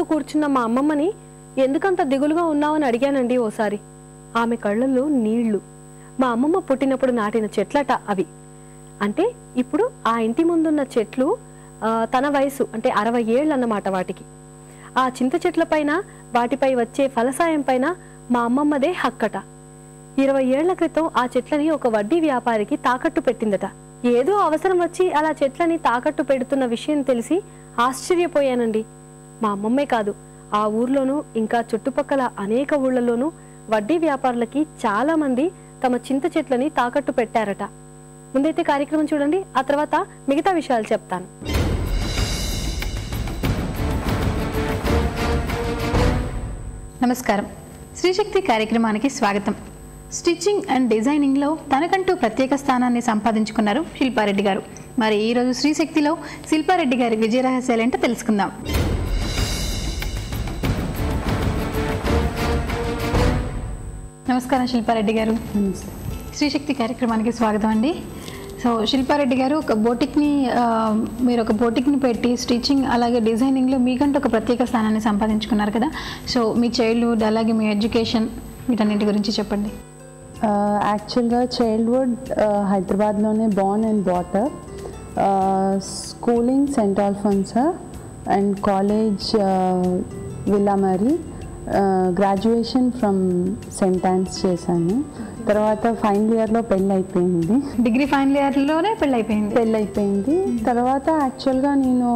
చుట్టూ కూర్చున్న మా అమ్మమ్మని ఎందుకంత దిగులుగా ఉన్నావని అడిగానండి ఓసారి. ఆమె కళ్ళల్లో నీళ్ళు. మా అమ్మమ్మ పుట్టినప్పుడు నాటిన చెట్లట అవి. అంటే ఇప్పుడు ఆ ఇంటి ముందున్న చెట్లు తన వయసు అంటే అరవై ఏళ్ళు అన్నమాట వాటికి. ఆ చింత చెట్ల పైన వాటిపై వచ్చే ఫలసాయం పైన మా అమ్మమ్మదే హక్కట. ఇరవై ఏళ్ళ క్రితం ఆ చెట్లని ఒక వడ్డీ వ్యాపారికి తాకట్టు పెట్టిందట. ఏదో అవసరం వచ్చి అలా చెట్లని తాకట్టు పెడుతున్న విషయం తెలిసి ఆశ్చర్యపోయానండి. మా అమ్మమ్మే కాదు. ఆ ఊర్లోనూ ఇంకా చుట్టుపక్కల అనేక ఊళ్ళలోనూ వడ్డీ వ్యాపారులకి చాలా మంది తమ చింత చెట్లని తాకట్టు పెట్టారట. ముందైతే కార్యక్రమం చూడండి ఆ తర్వాత మిగతా విషయాలు చెప్తాను. నమస్కారం. శ్రీశక్తి కార్యక్రమానికి స్వాగతం. స్టిచ్చింగ్ అండ్ డిజైనింగ్లో తనకంటూ ప్రత్యేక స్థానాన్ని సంపాదించుకున్నారు శిల్పారెడ్డి గారు. మరి ఈరోజు శ్రీశక్తిలో శిల్పారెడ్డి గారి విజయ రహస్యాలేంటో తెలుసుకుందాం. నమస్కారం శిల్పారెడ్డి గారు. శ్రీశక్తి కార్యక్రమానికి స్వాగతం అండి. సో శిల్పారెడ్డి గారు ఒక బోటిక్ని మీరు ఒక బోటిక్ని పెట్టి స్టిచ్చింగ్ అలాగే డిజైనింగ్లో మీకంటూ ఒక ప్రత్యేక స్థానాన్ని సంపాదించుకున్నారు కదా. సో మీ చైల్డ్హుడ్ అలాగే మీ ఎడ్యుకేషన్ వీటన్నిటి గురించి చెప్పండి. యాక్చువల్గా చైల్డ్హుడ్ హైదరాబాద్లోనే born and barter. Schooling Saint Alphonsa and college Villa Marie. Graduation from Saint Ann's చేశాను. తర్వాత ఫైనల్ ఇయర్లో పెళ్ళి అయిపోయింది డిగ్రీ ఫైనల్ ఇయర్లోనే పెళ్ళి అయిపోయింది పెళ్ళి అయిపోయింది తర్వాత యాక్చువల్గా నేను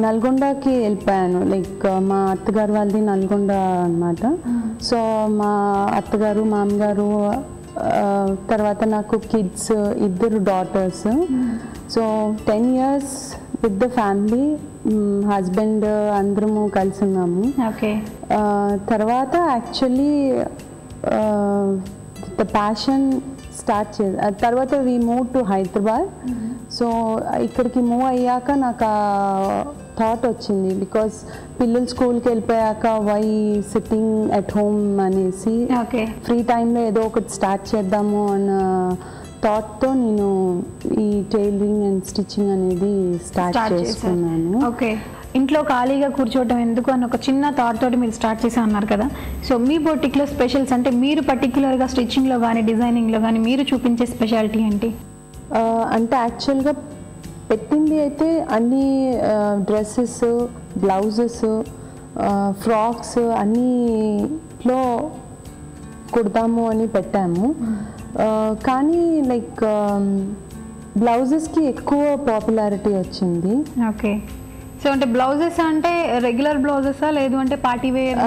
నల్గొండకి వెళ్ళిపోయాను. లైక్ మా అత్తగారు వాళ్ళది నల్గొండ అనమాట సో మా అత్తగారు మామగారు తర్వాత నాకు కిడ్స్ ఇద్దరు daughters so ten years with the family husband అందరము కలిసి ఉన్నాము. తర్వాత యాక్చువల్లీ ద ప్యాషన్ స్టార్ట్ చే తర్వాత we move to Hyderabad so ఇక్కడికి మూవ్ అయ్యాక నాకు థాట్ వచ్చింది బికాస్ పిల్లలు స్కూల్కి వెళ్ళిపోయాక వై సిట్టింగ్ అట్ హోమ్ అనేసి ఓకే ఫ్రీ టైంలో ఏదో ఒకటి స్టార్ట్ చేద్దాము అన్న థాట్తో నేను ఈ టైలరింగ్ అండ్ స్టిచ్చింగ్ అనేది స్టార్ట్ చేసుకున్నాను. ఓకే ఇంట్లో ఖాళీగా కూర్చోవటం ఎందుకు అని ఒక చిన్న థాట్ తోటి మీరు స్టార్ట్ చేసా అన్నారు కదా. సో మీ బొటిక్లో స్పెషల్స్ అంటే మీరు పర్టికులర్గా స్టిచ్చింగ్లో కానీ డిజైనింగ్లో కానీ మీరు చూపించే స్పెషాలిటీ ఏంటి? అంటే యాక్చువల్గా పెట్టింది అయితే అన్ని డ్రెస్సెస్ బ్లౌజెస్ ఫ్రాక్స్ అన్నిలో కుడతాము అని పెట్టాము. కానీ లైక్ బ్లౌజెస్కి ఎక్కువ పాపులారిటీ వచ్చింది. ఓకే. సో అంటే బ్లౌజెస్ అంటే రెగ్యులర్ బ్లౌజెసా? లేదు అంటే పార్టీ వేర్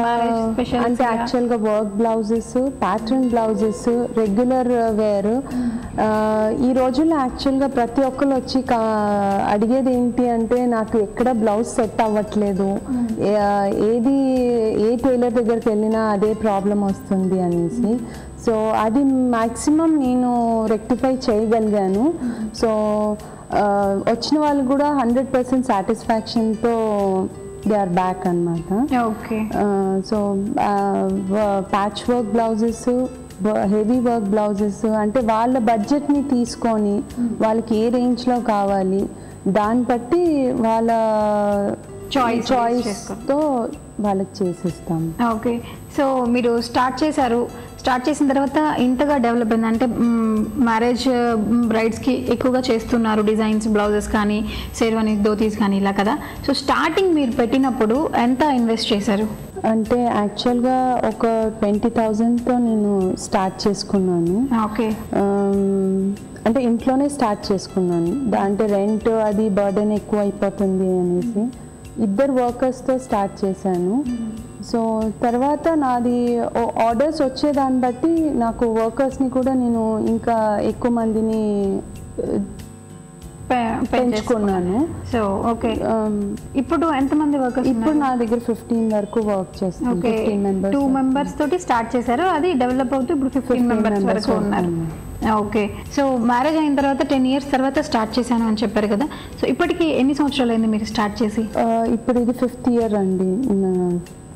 స్పెషల్ అంటే యాక్చువల్గా work blouses pattern blouses regular wear ఈ రోజుల్లో యాక్చువల్గా ప్రతి ఒక్కరు వచ్చి అడిగేది ఏంటి అంటే నాకు ఎక్కడ బ్లౌజ్ సెట్ అవ్వట్లేదు. ఏ- ఏది ఏ టైలర్ దగ్గరికి వెళ్ళినా అదే ప్రాబ్లం వస్తుంది అనేసి. సో అది మ్యాక్సిమం నేను రెక్టిఫై చేయగలిగాను. సో వచ్చిన వాళ్ళు కూడా హండ్రెడ్ పర్సెంట్ సాటిస్ఫాక్షన్తో దే ఆర్ బ్యాక్ అనమాట okay. So patch work blouses heavy work blouses అంటే వాళ్ళ బడ్జెట్ని తీసుకొని వాళ్ళకి ఏ రేంజ్లో కావాలి దాన్ని బట్టి వాళ్ళ Choice చాయిస్తో వాళ్ళకి చేసిస్తాం. ఓకే. సో మీరు స్టార్ట్ చేశారు. స్టార్ట్ చేసిన తర్వాత ఇంతగా డెవలప్ అయింది. అంటే మ్యారేజ్ బ్రైడ్స్కి ఎక్కువగా చేస్తున్నారు డిజైన్స్ బ్లౌజెస్ కానీ షేర్వానీ ధోతీస్ కానీ ఇలా కదా. సో స్టార్టింగ్ మీరు పెట్టినప్పుడు ఎంత ఇన్వెస్ట్ చేశారు? అంటే యాక్చువల్గా ఒక ట్వంటీ థౌజండ్తో నేను స్టార్ట్ చేసుకున్నాను. ఓకే. అంటే ఇంట్లోనే స్టార్ట్ చేసుకున్నాను. అంటే రెంట్ అది బర్డెన్ ఎక్కువ అయిపోతుంది అనేసి. ఇద్దరు వర్కర్స్తో స్టార్ట్ చేశాను. సో తర్వాత నాది ఆర్డర్స్ వచ్చేదాన్ని బట్టి నాకు వర్కర్స్ని కూడా నేను ఇంకా ఎక్కువ మందిని పెంచుకున్నాను. సో ఓకే ఆమ్, ఇప్పుడు ఎంతమంది వర్కర్స్ ఇప్పుడు నా దగ్గర ఫిఫ్టీన్ వరకు వర్క్ చేస్తాను టూ మెంబర్స్ తోటి స్టార్ట్ చేశారు అది డెవలప్ అవుతూ ఇప్పుడు ఫిఫ్టీన్ 15 మెంబర్స్ వరకు ఉన్నారు. ఓకే సో మ్యారేజ్ అయిన తర్వాత టెన్ ఇయర్స్ తర్వాత స్టార్ట్ చేశాను అని చెప్పారు కదా. సో ఇప్పటికి ఎన్ని సంవత్సరాలు అయింది మీరు స్టార్ట్ చేసి? ఆ, ఇప్పుడు ఇది ఫిఫ్త్ ఇయర్ అండి.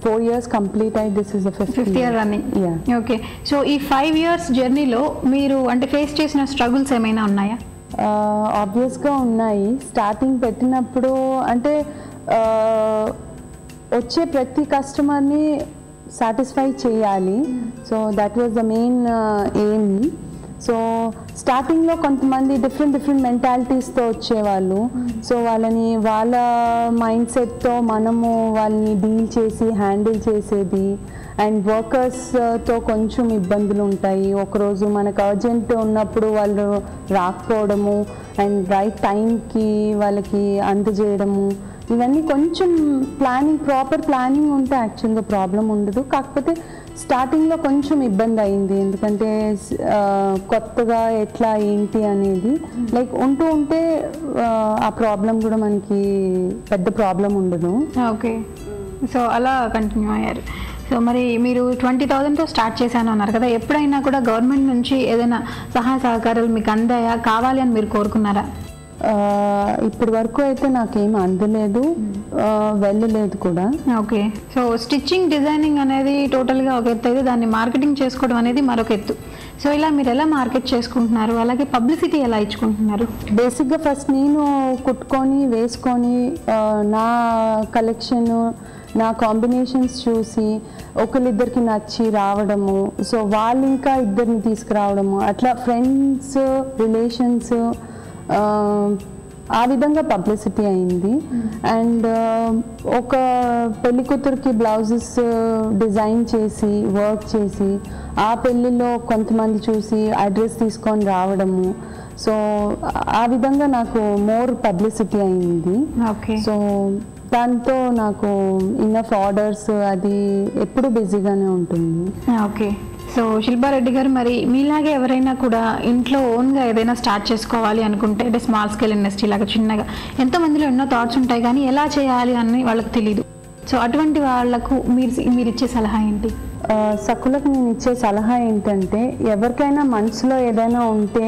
ఫోర్ ఇయర్స్ కంప్లీట్ అయ్యి this is fifth year running Yeah. Okay so ఈ ఫైవ్ ఇయర్స్ జర్నీలో మీరు అంటే ఫేస్ చేసిన స్ట్రగుల్స్ ఏమైనా ఉన్నాయా? ఆబ్వియస్గా ఉన్నాయి. స్టార్టింగ్ పెట్టినప్పుడు అంటే వచ్చే ప్రతి కస్టమర్ని సాటిస్ఫై చేయాలి. So that was the main aim so స్టార్టింగ్లో కొంతమంది డిఫరెంట్ డిఫరెంట్ మెంటాలిటీస్తో వచ్చేవాళ్ళు. సో వాళ్ళని వాళ్ళ మైండ్ సెట్తో మనము వాళ్ళని డీల్ చేసి హ్యాండిల్ చేసేది. అండ్ వర్కర్స్తో uh, కొంచెం ఇబ్బందులు ఉంటాయి. ఒకరోజు మనకు అర్జెంట్ ఉన్నప్పుడు వాళ్ళు రాకపోవడము. అండ్ రైట్ టైంకి వాళ్ళకి అందజేయడము. ఇవన్నీ కొంచెం ప్లానింగ్ ప్రాపర్ ప్లానింగ్ ఉంటే యాక్చువల్గా ప్రాబ్లం ఉండదు. కాకపోతే స్టార్టింగ్లో కొంచెం ఇబ్బంది అయింది. ఎందుకంటే కొత్తగా ఎట్లా ఏంటి అనేది లైక్ ఉంటూ ఉంటే ఆ, ప్రాబ్లం కూడా మనకి పెద్ద ప్రాబ్లం ఉండదు. ఓకే సో అలా కంటిన్యూ అయ్యారు. సో మరి మీరు ట్వంటీ థౌజండ్తో స్టార్ట్ చేశాను అన్నారు కదా. ఎప్పుడైనా కూడా గవర్నమెంట్ నుంచి ఏదైనా సహాయ సహకారాలు మీకు అందాయా? కావాలి అని మీరు కోరుకున్నారా? ఇప్పటి వరకు అయితే నాకేం అందలేదు. వెళ్ళలేదు కూడా. ఓకే. సో స్టిచ్చింగ్ డిజైనింగ్ అనేది టోటల్గా ఒక ఎత్తు అయితే దాన్ని మార్కెటింగ్ చేసుకోవడం అనేది మరొక ఎత్తు. సో ఇలా మీరు ఎలా మార్కెట్ చేసుకుంటున్నారు? అలాగే పబ్లిసిటీ ఎలా ఇచ్చుకుంటున్నారు? బేసిక్గా ఫస్ట్ నేను కుట్టుకొని వేసుకొని నా కలెక్షన్ నా కాంబినేషన్స్ చూసి ఒకరిద్దరికి నచ్చి రావడము సో వాళ్ళు ఇంకా ఇద్దరిని తీసుకురావడము అట్లా ఫ్రెండ్స్ రిలేషన్స్ ఆ విధంగా పబ్లిసిటీ అయింది. అండ్ ఒక పెళ్ళి కూతురికి బ్లౌజెస్ డిజైన్ చేసి వర్క్ చేసి ఆ పెళ్ళిలో కొంతమంది చూసి అడ్రస్ తీసుకొని రావడము. సో ఆ విధంగా నాకు మోర్ పబ్లిసిటీ అయింది. ఓకే సో దాంతో నాకు ఇన్నఫ్ ఆర్డర్స్ అది ఎప్పుడు బిజీగానే ఉంటుంది. ఓకే సో శిల్పారెడ్డి గారు మరి మీలాగే ఎవరైనా కూడా ఇంట్లో ఓన్గా ఏదైనా స్టార్ట్ చేసుకోవాలి అనుకుంటే అంటే స్మాల్ స్కేల్ ఇండస్ట్రీ లాగా చిన్నగా ఎంతోమందిలో ఎన్నో థాట్స్ ఉంటాయి కానీ ఎలా చేయాలి అని వాళ్ళకి తెలియదు సో అటువంటి వాళ్ళకు మీరు మీరు ఇచ్చే సలహా ఏంటి? సకులకు నేను ఇచ్చే సలహా ఏంటంటే ఎవరికైనా మనసులో ఏదైనా ఉంటే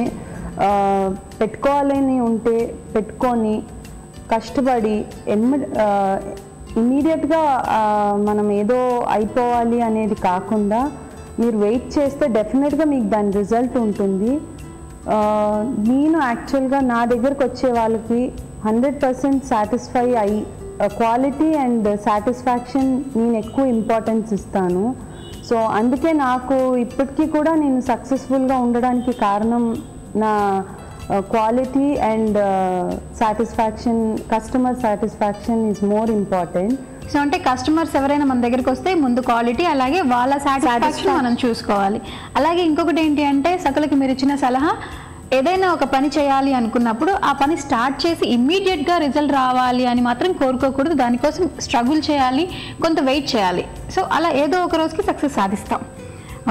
పెట్టుకోవాలని ఉంటే పెట్టుకొని కష్టపడి ఎమ్మ ఇమీడియట్గా మనం ఏదో అయిపోవాలి అనేది కాకుండా మీరు వెయిట్ చేస్తే డెఫినెట్గా మీకు దాని రిజల్ట్ ఉంటుంది. నేను యాక్చువల్గా నా దగ్గరకు వచ్చే వాళ్ళకి హండ్రెడ్ పర్సెంట్ సాటిస్ఫై అయ్యి క్వాలిటీ అండ్ సాటిస్ఫాక్షన్ నేను ఎక్కువ ఇంపార్టెన్స్ ఇస్తాను. సో అందుకే నాకు ఇప్పటికీ కూడా నేను సక్సెస్ఫుల్గా ఉండడానికి కారణం నా quality and satisfaction customer satisfaction is more important so అంటే కస్టమర్స్ ఎవరైనా మన దగ్గరికి వస్తే ముందు క్వాలిటీ అలాగే వాళ్ళ సాటిస్ఫాక్షన్ మనం చూసుకోవాలి. అలాగే ఇంకొకటి ఏంటి అంటే సకలకి మీరు ఇచ్చిన సలహా ఏదైనా ఒక పని చేయాలి అనుకున్నప్పుడు ఆ పని స్టార్ట్ చేసి ఇమ్మీడియట్గా రిజల్ట్ రావాలి అని మాత్రం కోరుకోకూడదు. దానికోసం స్ట్రగుల్ చేయాలి కొంత వెయిట్ చేయాలి. సో అలా ఏదో ఒక రోజుకి సక్సెస్ సాధిస్తాం.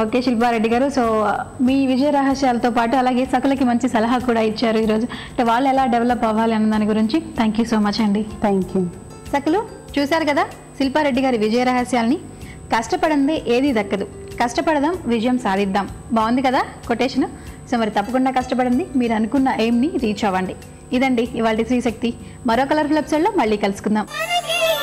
ఓకే శిల్పారెడ్డి గారు. సో మీ విజయ రహస్యాలతో పాటు అలాగే సకలకి మంచి సలహా కూడా ఇచ్చారు ఈరోజు. అంటే వాళ్ళు ఎలా డెవలప్ అవ్వాలి అన్న దాని గురించి థ్యాంక్ యూ సో మచ్ అండి. Thank you. సకలు చూశారు కదా శిల్పారెడ్డి గారి విజయ రహస్యాల్ని? కష్టపడందే ఏది దక్కదు. కష్టపడదాం విజయం సాధిద్దాం. బాగుంది కదా కొటేషన్? సో మరి తప్పకుండా కష్టపడండి. మీరు అనుకున్న ఎయిమ్ని రీచ్ అవ్వండి. ఇదండి ఇవాళ శ్రీశక్తి. మరో కలర్ఫుల్ ఎపిసోడ్లో మళ్ళీ కలుసుకుందాం.